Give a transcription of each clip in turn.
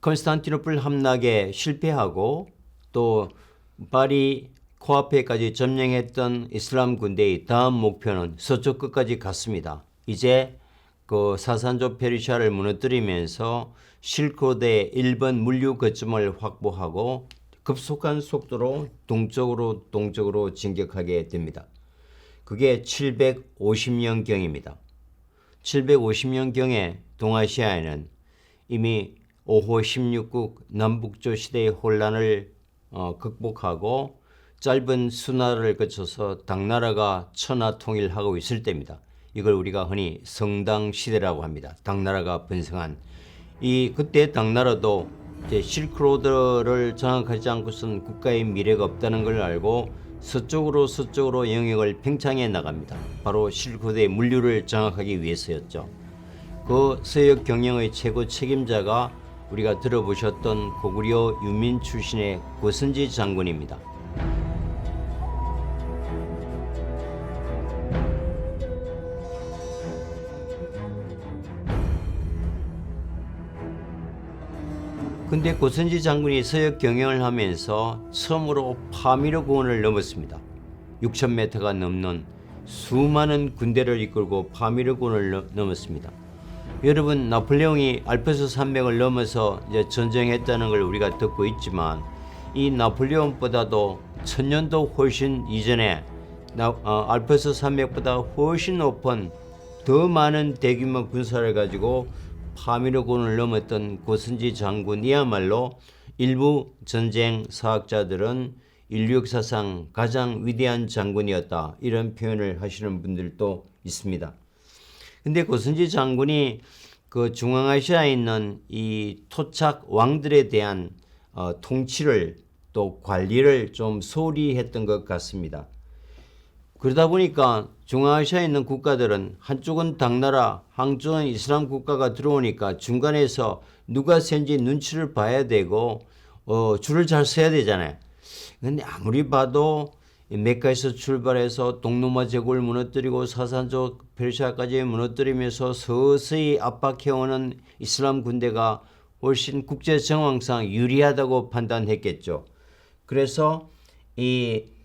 컨스탄티노플 함락에 실패하고 또 파리 코앞에까지 점령했던 이슬람 군대의 다음 목표는 서쪽 끝까지 갔습니다. 이제 그 사산조 페르시아를 무너뜨리면서 실크로드의 1번 물류 거점을 확보하고 급속한 속도로 동쪽으로 동쪽으로 진격하게 됩니다. 그게 750년경입니다. 750년경에 동아시아에는 이미 5호 16국 남북조 시대의 혼란을 어, 극복하고 짧은 수나라를 거쳐서 당나라가 천하 통일하고 있을 때입니다. 이걸 우리가 흔히 성당 시대라고 합니다. 당나라가 번성한 이 그때 당나라도 이제 실크로드를 장악하지 않고선 국가의 미래가 없다는 걸 알고 서쪽으로 서쪽으로 영역을 팽창해 나갑니다. 바로 실크로드의 물류를 장악하기 위해서였죠. 그 서역 경영의 최고 책임자가 우리가 들어보셨던 고구려 유민 출신의 고선지 장군입니다. 근데 고선지 장군이 서역 경영을 하면서 처음으로 파미르 공원을 넘었습니다. 6,000m가 넘는 수많은 군대를 이끌고 파미르 공원을 넘- 넘었습니다. 여러분 나폴레옹이 알프스 산맥을 넘어서 이제 전쟁했다는 걸 우리가 듣고 있지만 이 나폴레옹보다도 천년도 훨씬 이전에 나, 어, 알프스 산맥보다 훨씬 높은 더 많은 대규모 군사를 가지고 파미르군을 넘었던 고선지 장군이야말로 일부 전쟁 사학자들은 인류 역사상 가장 위대한 장군이었다 이런 표현을 하시는 분들도 있습니다. 근데 고선지 장군이 그 중앙아시아에 있는 이 토착 왕들에 대한 어, 통치를 또 관리를 좀 소홀히 했던 것 같습니다. 그러다 보니까 중앙아시아에 있는 국가들은 한쪽은 당나라, 한쪽은 이슬람 국가가 들어오니까 중간에서 누가 센지 눈치를 봐야 되고 어, 줄을 잘 서야 되잖아요. 근데 아무리 봐도 이 메카에서 출발해서 동로마 제국을 무너뜨리고 사산조 페르시아까지 무너뜨리면서 서서히 압박해오는 이슬람 군대가 훨씬 국제 정황상 유리하다고 판단했겠죠. 그래서 이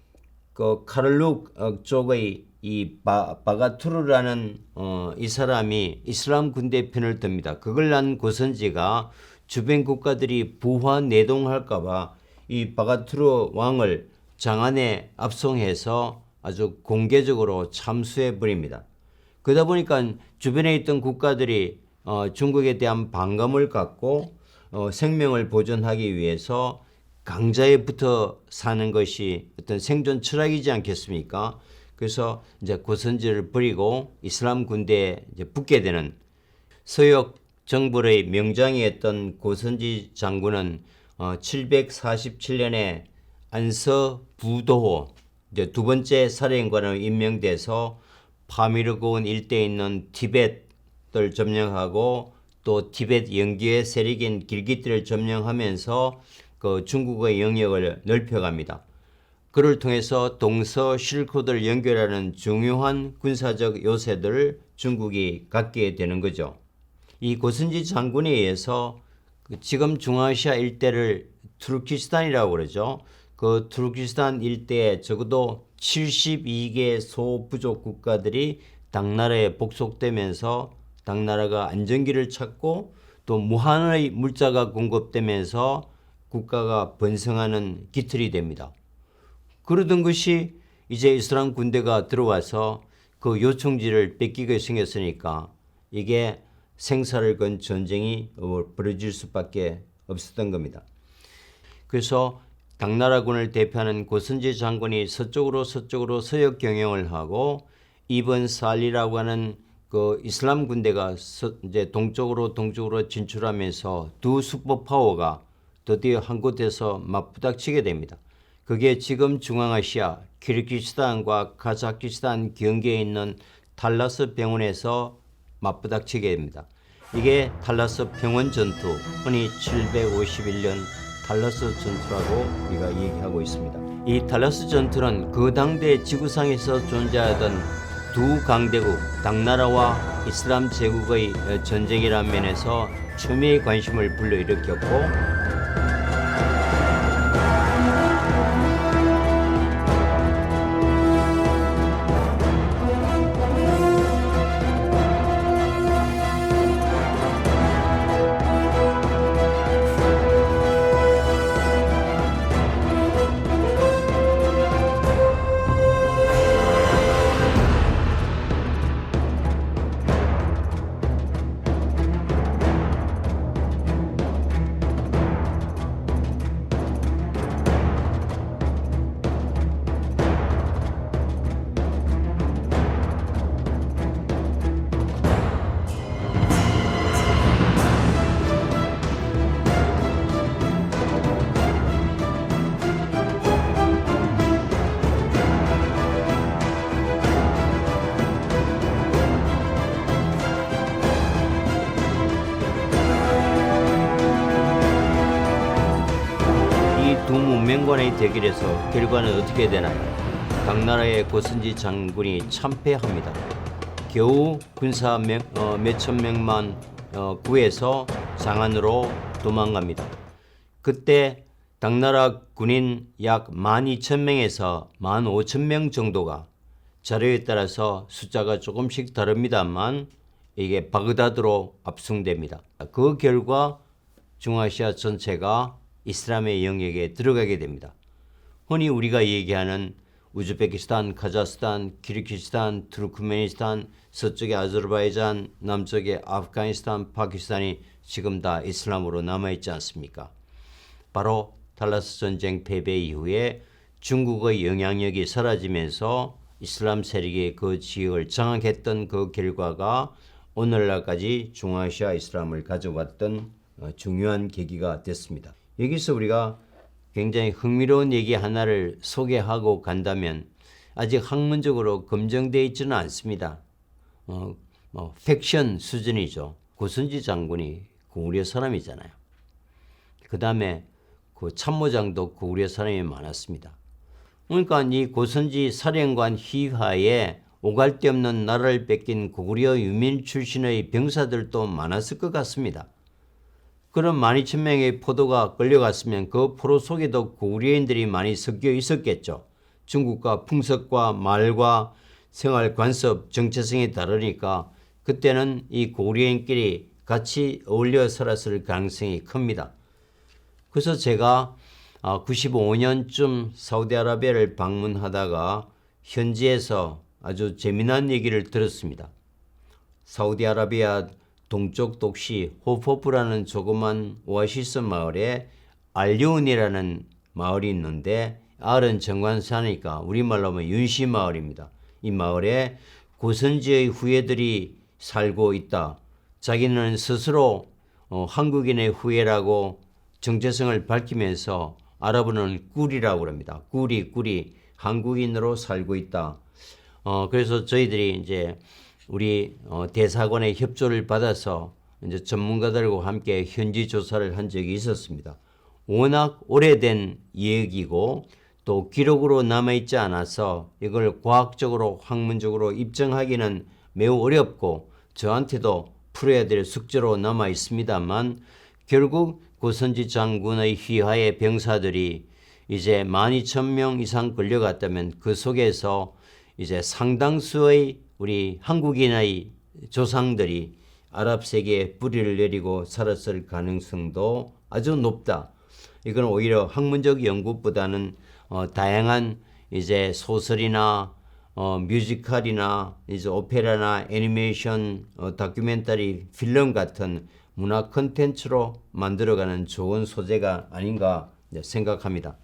그 카를룩 어, 쪽의 이 바, 바가투르라는 어, 이 사람이 이슬람 군대 편을 듭니다. 그걸 난 고선지가 주변 국가들이 부화 내동할까봐 이 바가투르 왕을 장안에 압송해서 아주 공개적으로 참수해 버립니다. 그러다 보니까 주변에 있던 국가들이 어, 중국에 대한 반감을 갖고 어, 생명을 보존하기 위해서 강자에 붙어 사는 것이 어떤 생존 철학이지 않겠습니까? 그래서 이제 고선지를 버리고 이슬람 군대에 붙게 되는 서역 정벌의 명장이었던 고선지 장군은 어, 747년에 안서 부도호 이제 두 번째 사령관으로 임명돼서 파미르고원 일대에 있는 티벳을 점령하고 또 티벳 영기의 세력인 길기트를 점령하면서 그 중국의 영역을 넓혀갑니다. 그를 통해서 동서 실코드를 연결하는 중요한 군사적 요새들을 중국이 갖게 되는 거죠. 이 고선지 장군에 의해서 그 지금 중아시아 일대를 투르키스탄이라고 그러죠. 그 투르키스탄 일대에 적어도 72개 소부족 국가들이 당나라에 복속되면서 당나라가 안정기를 찾고 또 무한의 물자가 공급되면서 국가가 번성하는 기틀이 됩니다. 그러던 것이 이제 이슬람 군대가 들어와서 그 요청지를 뺏기게 생겼으니까 이게 생사를 건 전쟁이 어, 벌어질 수밖에 없었던 겁니다. 그래서 당나라군을 대표하는 고선지 장군이 서쪽으로 서쪽으로 서역 경영을 하고 이번 살리라고 하는 그 이슬람 군대가 서, 이제 동쪽으로 동쪽으로 진출하면서 두 슈퍼 파워가 드디어 한 곳에서 맞부닥치게 됩니다. 그게 지금 중앙아시아 키르기스탄과 카자흐스탄 경계에 있는 탈라스 병원에서 맞부닥치게 됩니다. 이게 탈라스 병원 전투, 흔히 751년 탈라스 전투라고 우리가 얘기하고 있습니다. 이 탈라스 전투는 그 당대 지구상에서 존재하던 두 강대국 당나라와 이슬람 제국의 전쟁이라는 면에서 첨예의 관심을 불러일으켰고 간의 대결에서 결과는 어떻게 되나요? 각 나라의 고선지 장군이 참패합니다. 겨우 군사 몇, 어, 몇천 명만 어, 구해서 장안으로 도망갑니다. 그때 당나라 군인 약 12,000명에서 15,000명 정도가 자료에 따라서 숫자가 조금씩 다릅니다만 이게 바그다드로 압송됩니다. 그 결과 중아시아 전체가 이슬람의 영역에 들어가게 됩니다. 흔히 우리가 얘기하는 우즈베키스탄, 카자흐스탄, 키르기스탄, 투르크메니스탄, 서쪽의 아제르바이잔, 남쪽의 아프가니스탄, 파키스탄이 지금 다 이슬람으로 남아있지 않습니까? 바로 달라스 전쟁 패배 이후에 중국의 영향력이 사라지면서 이슬람 세력이 그 지역을 장악했던 그 결과가 오늘날까지 중아시아 이슬람을 가져왔던 어, 중요한 계기가 됐습니다. 여기서 우리가 굉장히 흥미로운 얘기 하나를 소개하고 간다면 아직 학문적으로 검증되어 있지는 않습니다. 어, 뭐 팩션 수준이죠. 고선지 장군이 고구려 사람이잖아요. 그 다음에 그 참모장도 고구려 사람이 많았습니다. 그러니까 이 고선지 사령관 휘하에 오갈 데 없는 나라를 뺏긴 고구려 유민 출신의 병사들도 많았을 것 같습니다. 그런 12,000명의 포도가 끌려갔으면 그 포로 속에도 고구려인들이 많이 섞여 있었겠죠. 중국과 풍속과 말과 생활 관습, 정체성이 다르니까 그때는 이 고구려인끼리 같이 어울려 살았을 가능성이 큽니다. 그래서 제가 95년쯤 사우디아라비아를 방문하다가 현지에서 아주 재미난 얘기를 들었습니다. 사우디아라비아 동쪽 독시 호포프라는 조그만 오아시스 마을에 알리온이라는 마을이 있는데 알은 정관사니까 우리말로 하면 윤시 마을입니다. 이 마을에 고선지의 후예들이 살고 있다. 자기는 스스로 어, 한국인의 후예라고 정체성을 밝히면서 아랍어는 꿀이라고 합니다. 꿀이 꿀이 한국인으로 살고 있다. 어, 그래서 저희들이 이제 우리 어, 대사관의 협조를 받아서 이제 전문가들과 함께 현지 조사를 한 적이 있었습니다. 워낙 오래된 얘기고 또 기록으로 남아있지 않아서 이걸 과학적으로 학문적으로 입증하기는 매우 어렵고 저한테도 풀어야 될 숙제로 남아 있습니다만 결국 고선지 장군의 휘하의 병사들이 이제 12,000명 이상 끌려갔다면 그 속에서 이제 상당수의 우리 한국인의 조상들이 아랍 세계에 뿌리를 내리고 살았을 가능성도 아주 높다. 이건 오히려 학문적 연구보다는 어, 다양한 이제 소설이나 어, 뮤지컬이나 이제 오페라나 애니메이션, 어, 다큐멘터리, 필름 같은 문화 컨텐츠로 만들어가는 좋은 소재가 아닌가 생각합니다.